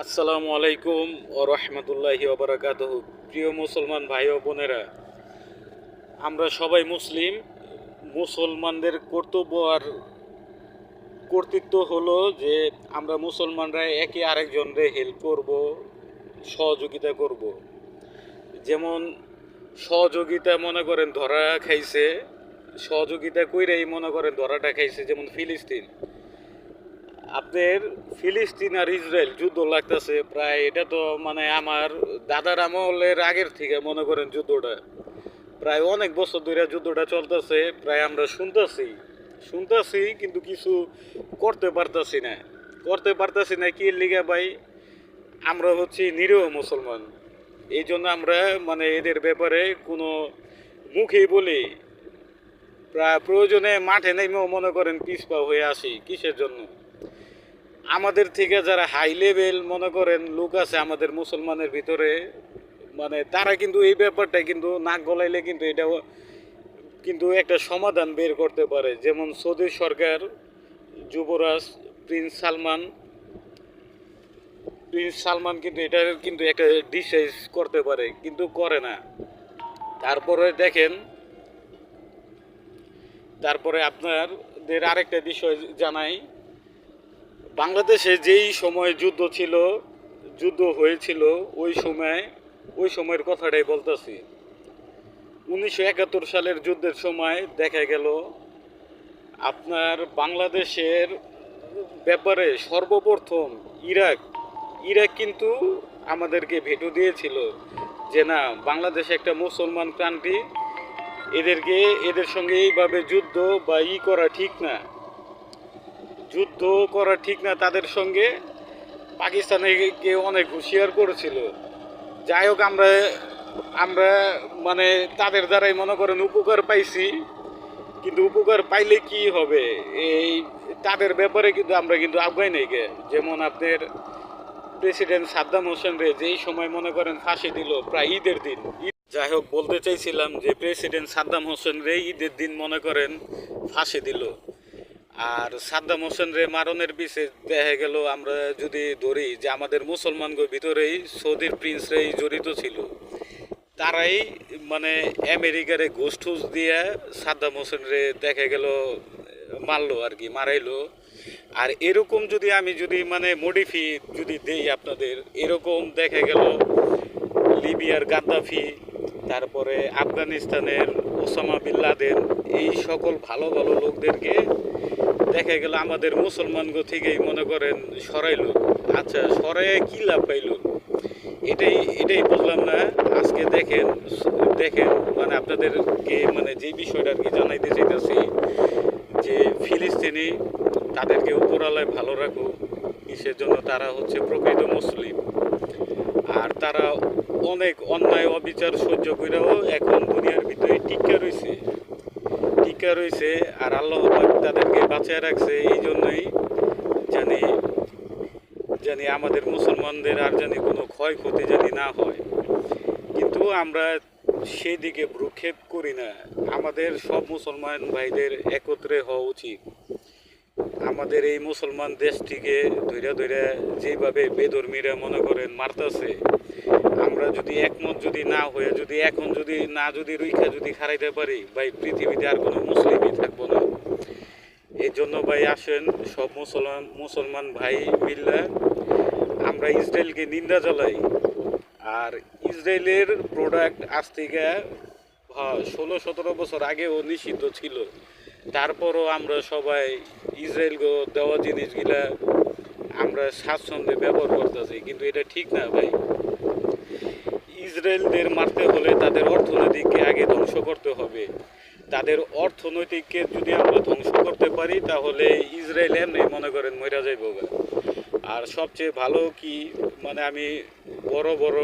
আসসালামু আলাইকুম ও রহমতুল্লাহি ওবরাকাত প্রিয় মুসলমান ভাই ও বোনেরা, আমরা সবাই মুসলিম। মুসলমানদের কর্তব্য আর কর্তৃত্ব হলো যে আমরা মুসলমানরা একে আরেকজনরে হেল্প করব, সহযোগিতা করব। যেমন সহযোগিতা মনে করেন ধরা খাইছে, সহযোগিতা কইরাই মনে করেন ধরাটা খাইছে, যেমন ফিলিস্তিন। আপনার ফিলিস্তিন আর ইসরায়েল যুদ্ধ লাগতেছে, প্রায় এটা তো মানে আমার দাদার আমলের আগের থেকে মনে করেন যুদ্ধটা। প্রায় অনেক বছর ধরে যুদ্ধটা চলতেছে, প্রায় আমরা শুনতেছি শুনতেছি কিন্তু কিছু করতে পারতাছি না। করতে পারতাছি না কি লিগা ভাই? আমরা হচ্ছি নিরীহ মুসলমান। এই জন্য আমরা মানে এদের ব্যাপারে কোনো মুখেই বলি, প্রায় প্রয়োজনে মাঠে নেমেও মনে করেন পিছপা হয়ে আসি কিসের জন্য? আমাদের থেকে যারা হাই লেভেল মনে করেন লোক আছে আমাদের মুসলমানের ভিতরে মানে তারা কিন্তু এই ব্যাপারটা কিন্তু নাক গলাইলে কিন্তু এটা কিন্তু একটা সমাধান বের করতে পারে। যেমন সৌদি সরকার, যুবরাজ, প্রিন্স সালমান প্রিন্স সালমান কিন্তু এটা কিন্তু একটা ডিসাইজ করতে পারে, কিন্তু করে না। তারপরে দেখেন, তারপরে আপনাদের আরেকটা বিষয় জানাই। বাংলাদেশে যেই সময় যুদ্ধ ছিল, যুদ্ধ হয়েছিল, ওই সময়, ওই সময়ের কথাটাই বলতেছি। উনিশশো একাত্তর সালের যুদ্ধের সময় দেখা গেল, আপনার বাংলাদেশের ব্যাপারে সর্বপ্রথম ইরাক ইরাক কিন্তু আমাদেরকে ভেটো দিয়েছিল যে না, বাংলাদেশ একটা মুসলমান কান্ট্রি এদেরকে, এদের সঙ্গে এইভাবে যুদ্ধ বা ই করা ঠিক না। যুদ্ধ করা ঠিক না তাদের সঙ্গে পাকিস্তানকে অনেক হুঁশিয়ার করেছিল। যাই হোক, আমরা আমরা মানে তাদের দ্বারাই মনে করেন উপকার পাইছি, কিন্তু উপকার পাইলে কি হবে? এই তাদের ব্যাপারে কিন্তু আমরা কিন্তু আগাই নেই গে। যেমন আপনার প্রেসিডেন্ট সাদ্দাম হোসেন রে যেই সময় মনে করেন ফাঁসি দিল প্রায় ঈদের দিন যাই হোক, বলতে চাইছিলাম যে প্রেসিডেন্ট সাদ্দাম হোসেন রে ঈদের দিন মনে করেন ফাঁসি দিল। আর সাদ্দাম হোসেন রে মারণের পিছে দেখা গেল, আমরা যদি ধরি যে আমাদের মুসলমানগো ভিতরেই সৌদির প্রিন্সরাই জড়িত ছিল, তারাই মানে আমেরিকারে ঘুষ ঠুস দিয়ে সাদ্দাম হোসেন রে দেখা গেল, মারলো আর কি, মারাইলো। আর এরকম যদি আমি যদি মানে মডিফি যদি দেই আপনাদের, এরকম দেখা গেল লিবিয়ার গাদ্দাফি, তারপরে আফগানিস্তানের ওসামা বিল্লাদের এই সকল ভালো ভালো লোকদেরকে দেখা গেল আমাদের মুসলমানগো থেকেই মনে করেন সরাইলো। আচ্ছা সরাইয়ে কি লাভ পাইলো? এটাই এটাই বুঝলাম না। আজকে দেখেন দেখেন মানে আপনাদেরকে মানে যে বিষয়টা আর কি জানাইতে চাইতেছি, যে ফিলিস্তিনি তাদেরকে উপরালায় ভালো রাখুক কিসের জন্য তারা হচ্ছে প্রকৃত মুসলিম। আর তারা অনেক অন্যায় অবিচার সহ্য করেও এখন দুনিয়ার ভিতরে টিকা রয়েছে টিকা রয়েছে আর আল্লাহ তাদেরকে বাঁচিয়ে রাখছে এই জন্যই জানি জানি আমাদের মুসলমানদের আর জানি কোনো ক্ষয়ক্ষতি জানি না হয়। কিন্তু আমরা সেই দিকে ভ্রুক্ষেপ করি না। আমাদের সব মুসলমান ভাইদের একত্রে হওয়া উচিত। আমাদের এই মুসলমান দেশটিকে ধৈর্য ধৈর্য যেভাবে বেদর্মীরা মনে করেন মারতাছে, আমরা যদি একমত যদি না হয়ে, যদি এখন যদি না যদি রুইখা যদি খারাইতে পারি, ভাই, পৃথিবীতে আর কোনো মুসলিমই থাকব না। এই জন্য ভাই, আসেন, সব মুসলমান মুসলমান ভাই মিল্লা, আমরা ইসরায়েলকে নিন্দা জ্বালাই আর ইসরায়েলের প্রোডাক্ট আজ থেকে ষোলো সতেরো বছর আগেও নিষিদ্ধ ছিল। তারপরও আমরা সবাই ইসরায়েল গো দেওয়া জিনিসগুলা আমরা স্বাচ্ছন্দ্যে ব্যবহার করতেছি, কিন্তু এটা ঠিক না ভাই। ইসরায়েলদের মারতে হলে তাদের অর্থনৈতিককে আগে ধ্বংস করতে হবে। তাদের অর্থনৈতিককে যদি আমরা ধ্বংস করতে পারি, তাহলে ইসরায়েল এমনি মনে করেন মরা যাইব। আর সবচেয়ে ভালো কি মানে আমি বড় বড়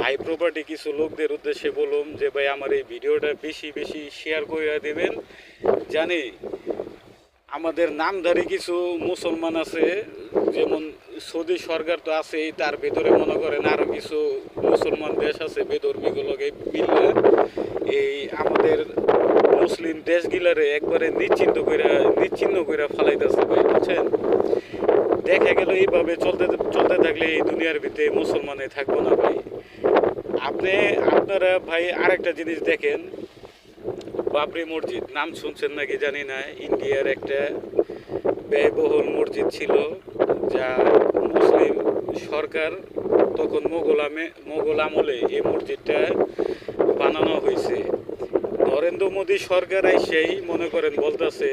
হাই প্রপার্টি কিছু লোকদের উদ্দেশ্যে বলুম যে, ভাই, আমার এই ভিডিওটা বেশি বেশি শেয়ার করে দেবেন। জানি আমাদের নামধারী কিছু মুসলমান আছে, যেমন সৌদি সরকার তো আছেই, তার ভেতরে মনে করেন আরও কিছু মুসলমান দেশ আছে, বেধর্মীগুলোকে মিললে এই আমাদের মুসলিম দেশগুলারে একবারে নিশ্চিন্ত করে নিশ্চিন্ন করে ফালাইতেছে ভাই, বুঝছেন? দেখা গেল এইভাবে চলতে চলতে থাকলে এই দুনিয়ার ভিতরে মুসলমানে থাকব না ভাই। আপনি, আপনারা ভাই আরেকটা জিনিস দেখেন বাবরি মসজিদ, নাম শুনছেন নাকি জানি না, ইন্ডিয়ার একটা ব্যয়বহুল মসজিদ ছিল যা মুসলিম সরকার তখন মোগল আমে, মোগল আমলে এই মসজিদটা বানানো হয়েছে নরেন্দ্র মোদী সরকার সেই মনে করেন, বলতেছে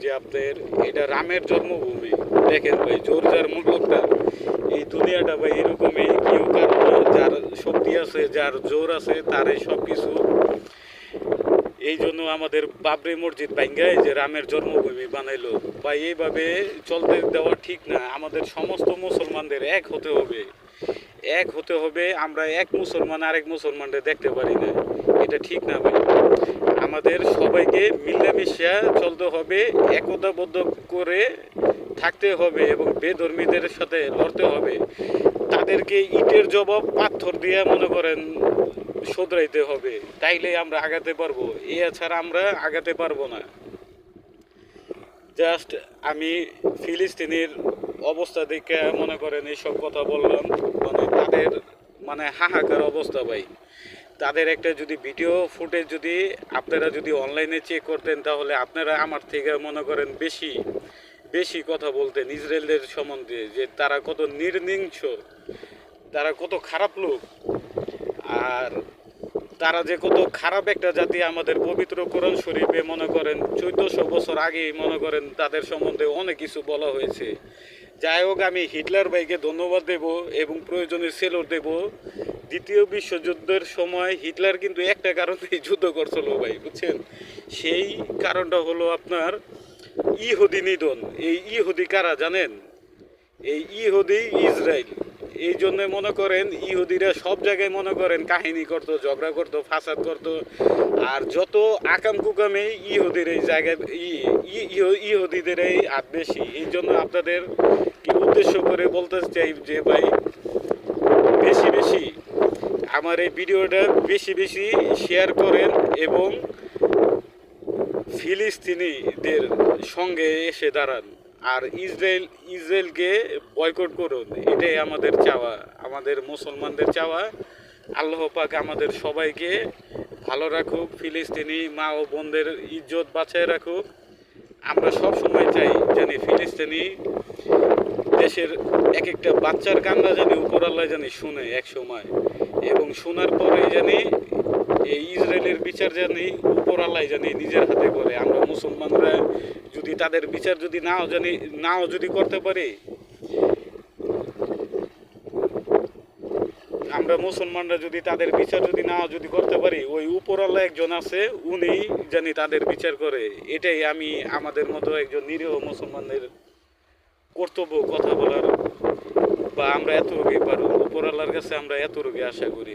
যে আপনার এটা রামের জন্মভূমি দেখেন ভাই জোর যার মুল্লকটা এই দুনিয়াটা ভাই এরকমই, কেউ কারও না। যার শক্তি আছে, যার জোর আছে, তারই সব কিছু এই জন্য আমাদের বাবরি মসজিদ ভাঙ্গায় যে রামের জন্মভূমি বানাইলো। বা এইভাবে চলতে দেওয়া ঠিক না। আমাদের সমস্ত মুসলমানদের এক হতে হবে। এক হতে হবে, আমরা এক মুসলমান আরেক মুসলমানদের দেখতে পারি না। এটা ঠিক না ভাই। আমাদের সবাইকে মিলেমিশে চলতে হবে, একতাবদ্ধ করে থাকতে হবে এবং বেধর্মীদের সাথে লড়তে হবে। তাদেরকে ইটের জবাব পাথর দিয়ে মনে করেন শোধরাইতে হবে, তাইলে আমরা আগাতে পারব। এছাড়া আমরা আগাতে পারব না। জাস্ট আমি ফিলিস্তিনের অবস্থা দেখে মনে করেন এইসব কথা বললাম মানে তাদের মানে হাহাকার অবস্থা ভাই। তাদের একটা যদি ভিডিও ফুটেজ যদি আপনারা যদি অনলাইনে চেক করতেন, তাহলে আপনারা আমার থেকে মনে করেন বেশি বেশি কথা বলতেন ইসরায়েলের সম্বন্ধে, যে তারা কত নির্নিংস তারা কত খারাপ লোক। আর তারা যে কত খারাপ একটা জাতি আমাদের পবিত্র কোরআন শরীফে মনে করেন, চোদ্দশো বছর আগেই মনে করেন তাদের সম্বন্ধে অনেক কিছু বলা হয়েছে। যাই হোক, আমি হিটলার ভাইকে ধন্যবাদ দেব এবং প্রয়োজনে সেলর দেব। দ্বিতীয় বিশ্বযুদ্ধের সময় হিটলার কিন্তু একটা কারণেই যুদ্ধ করছিল ভাই, বুঝছেন? সেই কারণটা হলো আপনার ইহুদি নিধন। এই ইহুদি কারা জানেন? এই ইহুদি ইসরায়েল। এই জন্য মনে করেন ইহুদিরা সব জায়গায় মনে করেন কাহিনী করতো, ঝগড়া করতো, ফাসাদ করতো। আর যত আকাম কুকামে ইহুদির এই জায়গায় ইহুদিদের এই হাত বেশি। এই জন্য আপনাদের কি উদ্দেশ্য করে বলতে চাই যে, ভাই, বেশি বেশি আমার এই ভিডিওটা বেশি বেশি শেয়ার করেন এবং ফিলিস্তিনিদের সঙ্গে এসে দাঁড়ান। আর ইসরায়েল, ইসরায়েলকে বয়কট করুন, এটাই আমাদের চাওয়া, আমাদের মুসলমানদের চাওয়া। আল্লাহ পাক আমাদের সবাইকে ভালো রাখুক, ফিলিস্তিনি মা ও বোনদের ইজ্জত বাঁচায় রাখুক। আমরা সব সময় চাই জানি ফিলিস্তিনি দেশের এক একটা বাচ্চার কান্না জানি উপরাল্লাহ জানি শুনে এক সময় এবং শোনার পরেই জানি এই ইসরায়েলের বিচার জানি উপরাল্লাহ জানি নিজের হাতে করে। আমরা মুসলমানরা যদি তাদের বিচার যদি নাও জানি, নাও যদি করতে পারি, আমরা মুসলমানরা যদি তাদের বিচার যদি নাও যদি করতে পারি, ওই উপরাল্লাহ একজন আছে, উনি জানি তাদের বিচার করে। এটাই আমি আমাদের মতো একজন নিরীহ মুসলমানদের কর্তব্য কথা বলার বা আমরা এত রোগী পারো উপরাল্লাহর কাছে আমরা এত রোগী আশা করি।